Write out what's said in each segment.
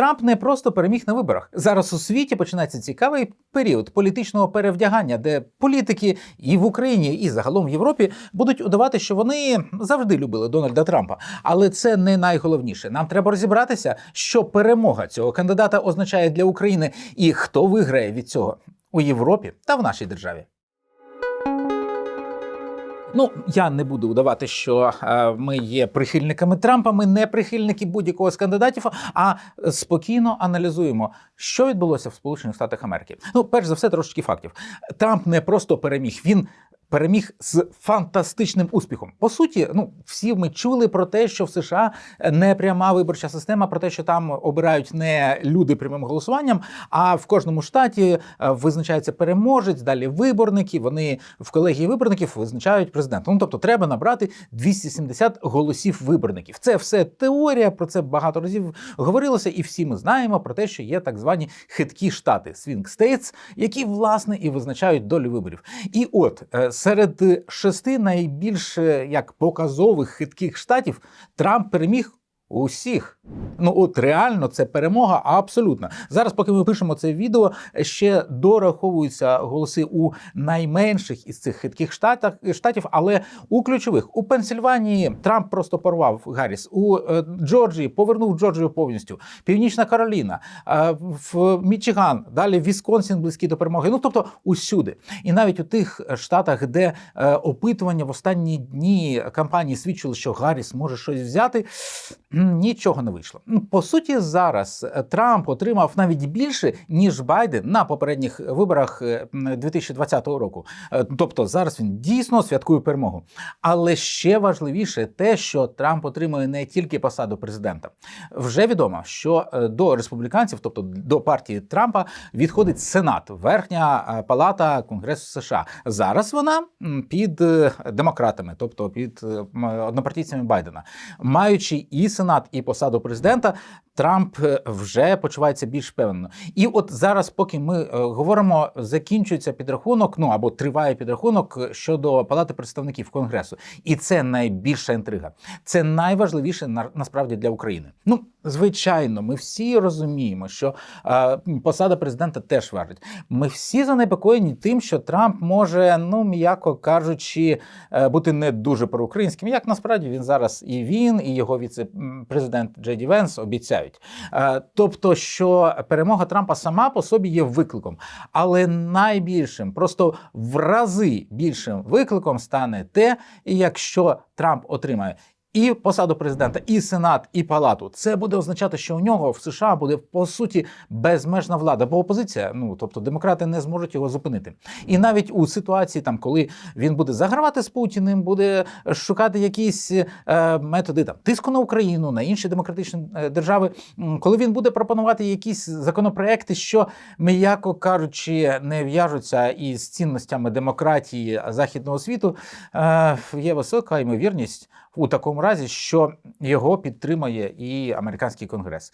Трамп не просто переміг на виборах. Зараз у світі починається цікавий період політичного перевдягання, де політики і в Україні, і загалом в Європі будуть удавати, що вони завжди любили Дональда Трампа. Але це не найголовніше. Нам треба розібратися, що перемога цього кандидата означає для України і хто виграє від цього у Європі та в нашій державі. Ну, я не буду удавати, що е, ми є прихильниками Трампа, ми не прихильники будь-якого з кандидатів, а спокійно аналізуємо, що відбулося в Сполучених Штатах Америки. Ну, перш за все, трошечки фактів. Трамп не просто переміг, він. Переміг з фантастичним успіхом. По суті, ну всі ми чули про те, що в США не пряма виборча система, про те, що там обирають не люди прямим голосуванням, а в кожному штаті е, визначається переможець, далі виборники. Вони в колегії виборників визначають президента. Ну тобто, треба набрати 270 голосів виборників. Це все теорія. Про це багато разів говорилося, і всі ми знаємо про те, що є так звані хиткі штати Swing States, які власне і визначають долю виборів. І от е, серед шести найбільш е, як показових хитких штатів Трамп переміг. Усіх, ну от реально це перемога абсолютна. Зараз, поки ми пишемо це відео, ще дораховуються голоси у найменших із цих хитких штатах штатів, але у ключових у Пенсільванії Трамп просто порвав Гарріс. У е, Джорджії повернув Джорджію повністю. Північна Кароліна, е, в Мічиган, далі Вісконсін близький до перемоги. Ну тобто усюди, і навіть у тих штатах, де е, опитування в останні дні кампанії свідчили, що Гарріс може щось взяти. Нічого не вийшло. Ну, По суті, зараз е, Трамп отримав навіть більше, ніж Байден на попередніх виборах е, м, 2020 року. Е, Тобто зараз він дійсно святкує перемогу. Але ще важливіше те, що Трамп отримує не тільки посаду президента. Вже відомо, що е, до республіканців, тобто до партії Трампа, відходить Сенат, верхня е, палата Конгресу США. Зараз вона під е, демократами, тобто під е, однопартійцями Байдена, маючи і Сенат, і посаду президента. Трамп е, вже почувається більш впевнено. І от зараз, поки ми е, говоримо, закінчується підрахунок, ну або триває підрахунок е, щодо Палати представників Конгресу. І це найбільша інтрига. Це найважливіше на, насправді для України. Ну, звичайно, ми всі розуміємо, що е, посада президента теж важить. Ми всі занепокоєні тим, що Трамп може, ну м'яко кажучи, бути не дуже проукраїнським. Як насправді він зараз і він, і його віце-президент Джеді Венс обіцяють. Е, Тобто, що перемога Трампа сама по собі є викликом, але найбільшим, просто в рази більшим викликом стане те, якщо Трамп отримає. І посаду президента, і сенат, і палату. Це буде означати, що у нього в США буде по суті безмежна влада, бо опозиція, ну тобто демократи не зможуть його зупинити. І навіть у ситуації, там, коли він буде загравати з Путіним, буде шукати якісь е, методи там тиску на Україну, на інші демократичні е, держави, коли він буде пропонувати якісь законопроекти, що м'яко кажучи, не в'яжуться із цінностями демократії західного світу, е, є висока ймовірність у такому разі, що його підтримає і американський конгрес.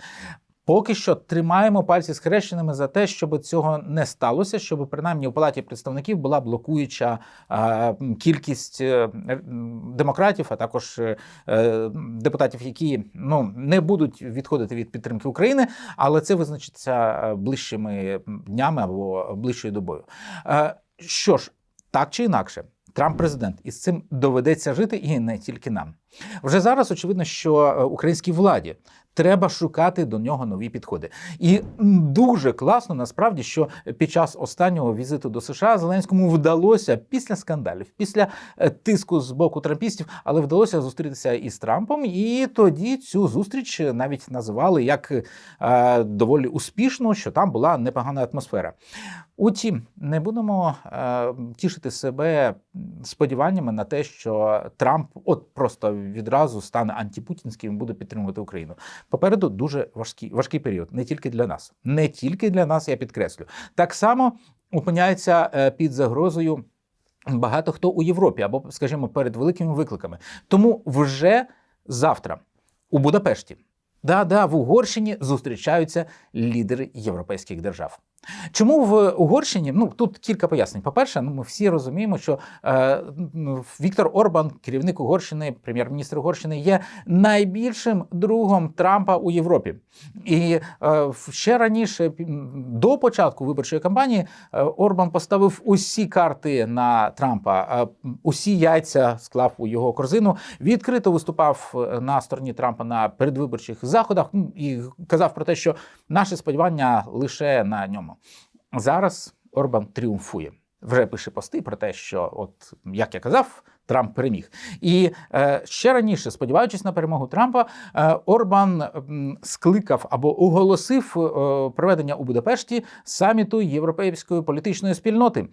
Поки що тримаємо пальці схрещеними за те, щоб цього не сталося, щоб принаймні у палаті представників була блокуюча е, кількість е, демократів, а також е, е, депутатів, які ну не будуть відходити від підтримки України, але це визначиться е, ближчими днями або ближчою добою. Е, що ж, так чи інакше. Трамп президент, і з цим доведеться жити, і не тільки нам. Вже зараз очевидно, що е, українській владі треба шукати до нього нові підходи. І дуже класно насправді, що під час останнього візиту до США Зеленському вдалося після скандалів, після е, тиску з боку трампістів, але вдалося зустрітися із Трампом. І тоді цю зустріч навіть називали як е, доволі успішну, що там була непогана атмосфера. Утім, не будемо е, тішити себе сподіваннями на те, що Трамп от просто відразу стане антипутінським і буде підтримувати Україну. Попереду дуже важкий, важкий період, не тільки для нас, не тільки для нас, я підкреслю. Так само опиняється е, під загрозою. Багато хто у Європі або, скажімо, перед великими викликами. Тому вже завтра у Будапешті, да, да, в Угорщині зустрічаються лідери європейських держав. Чому в Угорщині? Ну тут кілька пояснень. По-перше, ну ми всі розуміємо, що е, ну, Віктор Орбан, керівник Угорщини, прем'єр-міністр Угорщини, є найбільшим другом Трампа у Європі. І е, ще раніше, до початку виборчої кампанії, е, Орбан поставив усі карти на Трампа, е, усі яйця склав у його корзину. Відкрито виступав е, на стороні Трампа на передвиборчих заходах ну, і казав про те, що наші сподівання лише на ньому. Зараз Орбан тріумфує. Вже пише пости про те, що, от як я казав, Трамп переміг. І е, ще раніше, сподіваючись на перемогу Трампа, е, Орбан скликав або оголосив е, проведення у Будапешті саміту Європейської політичної спільноти,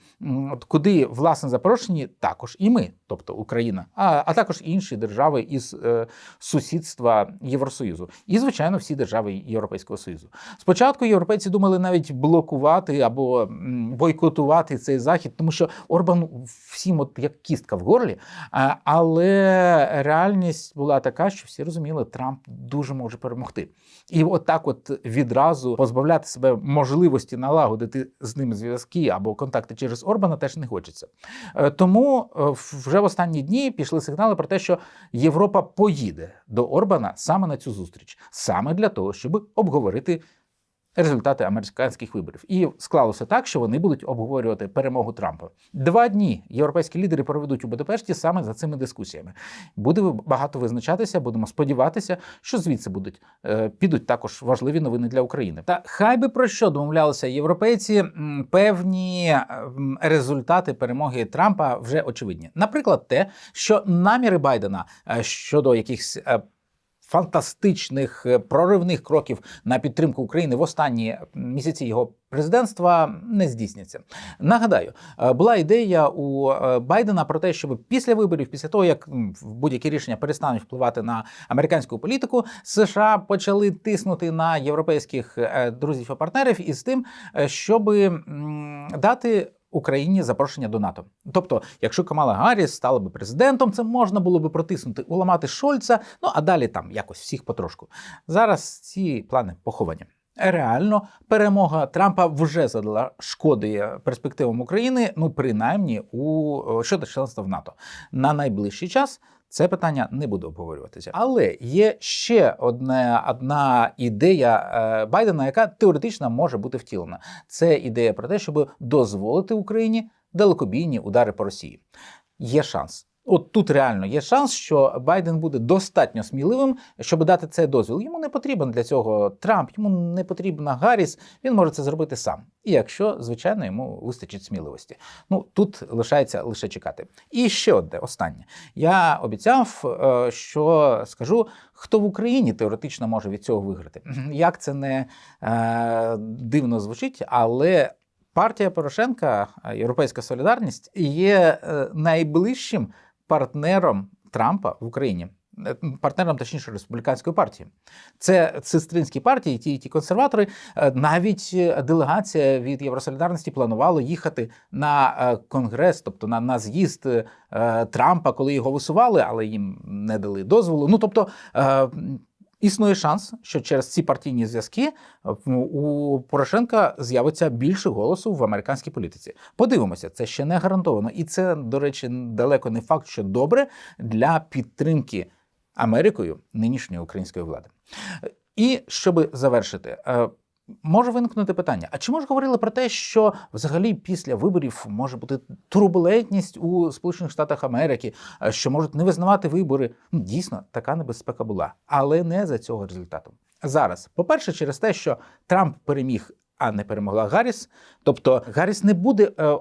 от куди власне запрошені також і ми, тобто Україна, а, а також інші держави із е, сусідства Євросоюзу, і звичайно всі держави Європейського союзу. Спочатку європейці думали навіть блокувати або бойкотувати цей захід, тому що Орбан всім, от як кістка в горлі. Але реальність була така, що всі розуміли, Трамп дуже може перемогти. І от от відразу позбавляти себе можливості налагодити з ним зв'язки або контакти через Орбана теж не хочеться. Е, Тому е, вже в останні дні пішли сигнали про те, що Європа поїде до Орбана саме на цю зустріч, саме для того, щоб обговорити результати американських виборів. І склалося так, що вони будуть обговорювати перемогу Трампа. Два дні європейські лідери проведуть у Будапешті саме за цими дискусіями. Буде багато визначатися, будемо сподіватися, що звідси будуть е, підуть також важливі новини для України. Та хай би про що домовлялися європейці, певні е, результати перемоги Трампа вже очевидні. Наприклад, те, що наміри Байдена е, щодо якихось фантастичних е, проривних кроків на підтримку України в останні місяці його президентства не здійсняться. Нагадаю, е, була ідея у е, Байдена про те, щоб після виборів, після того як будь-які рішення перестануть впливати на американську політику, США почали тиснути на європейських друзів і партнерів із тим, щоб дати. Україні запрошення до НАТО. Тобто, якщо Камала Гарріс стала би президентом, це можна було би протиснути, уламати Шольца, ну а далі там якось всіх потрошку. Зараз ці плани поховані. Реально, перемога Трампа вже задала шкоди перспективам України, ну принаймні у е, щодо членства в НАТО. На найближчий час це питання не буду обговорюватися. Але є ще одна, одна ідея е, Байдена, яка теоретично може бути втілена. Це ідея про те, щоб дозволити Україні далекобійні удари по Росії. Є шанс. От тут реально є шанс, що Байден буде достатньо сміливим, щоб дати цей дозвіл. Йому не потрібен для цього Трамп, йому не потрібна Гарріс. Він може це зробити сам. І якщо, звичайно, йому вистачить сміливості. Ну тут лишається лише чекати. І ще одне останнє. Я обіцяв, е, що скажу, хто в Україні теоретично може від цього виграти. Як це не е, дивно звучить, але. Партія Порошенка, е, Європейська Солідарність, є найближчим партнером Трампа в Україні. Е, Партнером, точніше, республіканської партії. Це сестринські партії, ті ті консерватори. Е, Навіть е, делегація від Євросолідарності планувала їхати на конгрес, тобто на, на з'їзд Трампа, коли його висували, але їм не дали дозволу. Ну тобто. Е, Існує шанс, що через ці партійні зв'язки у Порошенка з'явиться більше голосу в американській політиці. Подивимося, це ще не гарантовано, і це, до речі, далеко не факт, що добре для підтримки Америкою нинішньої української влади. І щоб завершити. Може виникнути питання: а чи може говорили про те, що взагалі після виборів може бути турбулентність у Сполучених Штатах Америки, е, що можуть не визнавати вибори? Ну, дійсно, така небезпека була, але не за цього результату. Зараз, по-перше, через те, що Трамп переміг. А не перемогла Гарріс. Тобто Гарріс не буде, е,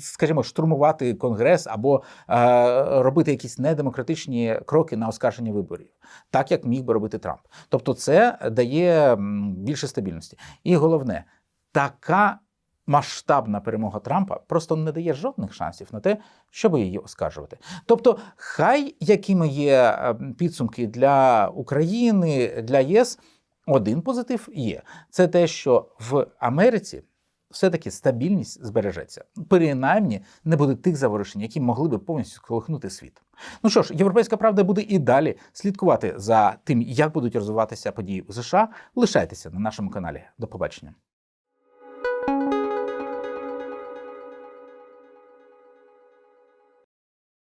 скажімо, штурмувати конгрес або е, робити якісь недемократичні кроки на оскарження виборів, так як міг би робити Трамп. Тобто, це дає більше стабільності. І головне, така масштабна перемога Трампа просто не дає жодних шансів на те, щоб її оскаржувати. Тобто, хай якими є е, підсумки для України, для ЄС, один позитив є. Це те, що в Америці. Все-таки стабільність збережеться. Принаймні не буде тих заворушень, які могли би повністю сколихнути світ. Ну що ж, європейська правда буде і далі слідкувати за тим, як будуть розвиватися події у США. Лишайтеся на нашому каналі. До побачення.